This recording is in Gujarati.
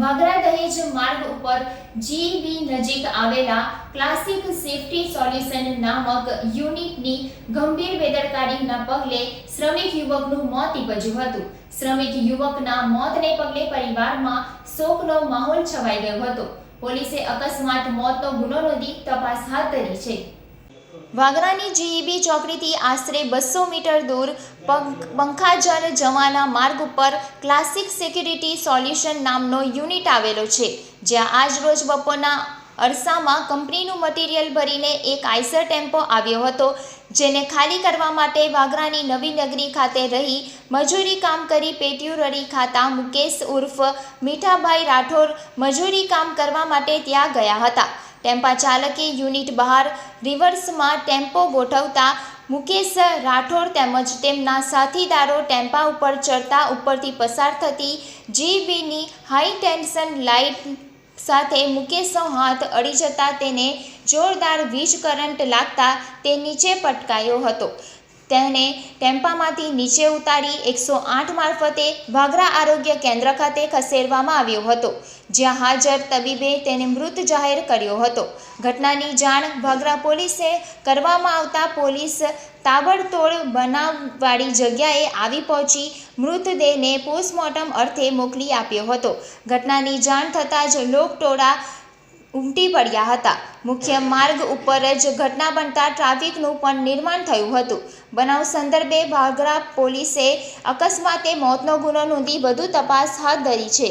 વાગરા દહેજ માર્ગ ઉપર જીબી નજીક આવેલા ક્લાસિક સેફટી સોલ્યુશન નામક યુનિટની ગંભીર બેદરકારીના પગલે શ્રમિક યુવકનું મોત નીપજ્યું હતું. શ્રમિક યુવકના મોતને પગલે પરિવારમાં શોકનો માહોલ છવાઈ ગયો હતો. પોલીસે અકસ્માત મોતનો ગુનો નોંધી તપાસ હાથ ધરી છે. વાગરાની જીઈબી ચોકડીથી આશરે બસો મીટર દૂર પંખ- પંખાજર જવાના માર્ગ ઉપર ક્લાસિક સિક્યુરિટી સોલ્યુશન નામનો યુનિટ આવેલો છે, જ્યાં આજ રોજ બપોરના અરસામાં કંપનીનું મટીરિયલ ભરીને એક આઈસર ટેમ્પો આવ્યો હતો, જેને ખાલી કરવા માટે વાગરાની નવી નગરી ખાતે રહી મજૂરી કામ કરી પેટ્યુરરી ખાતા મુકેશ ઉર્ફ, મીઠાભાઈ રાઠોડ મજૂરી કામ કરવા માટે ત્યાં ગયા હતા. ટેમ્પા ચાલકે યુનિટ બહાર રિવર્સમાં ટેમ્પો ગોઠવતા મુકેશ રાઠોડ તેમજ તેમના સાથીદારો ટેમ્પા ઉપર ચડતા ઉપરથી પસાર થતી જીબીની હાઈ ટેન્શન લાઇટ સાથે મુકેશનો હાથ અડી જતા તેને જોરદાર વીજ કરંટ લાગતા તે નીચે પટકાયો હતો. તેને ટેમ્પામાંથી નીચે ઉતારી એકસો આઠ મારફતે વાગરા આરોગ્ય કેન્દ્ર ખાતે ખસેડવામાં આવ્યો હતો, જ્યાં હાજર તબીબે તેને મૃત જાહેર કર્યો હતો. ઘટનાની જાણ વાગરા પોલીસે કરવામાં આવતા પોલીસ તાબડતોડ બનાવવાળી જગ્યાએ આવી પહોંચી મૃતદેહને પોસ્ટમોર્ટમ અર્થે મોકલી આપ્યો હતો. ઘટનાની જાણ થતાં જ લોકટોળા ઉમટી પડ્યા હતા. મુખ્ય માર્ગ ઉપર જ ઘટના બનતા ટ્રાફિકનું પણ નિર્માણ થયું હતું. બનાવ સંદર્ભે ભાગરા પોલીસે અકસ્માતે મોતનો ગુનો નોંધી વધુ તપાસ હાથ ધરી છે.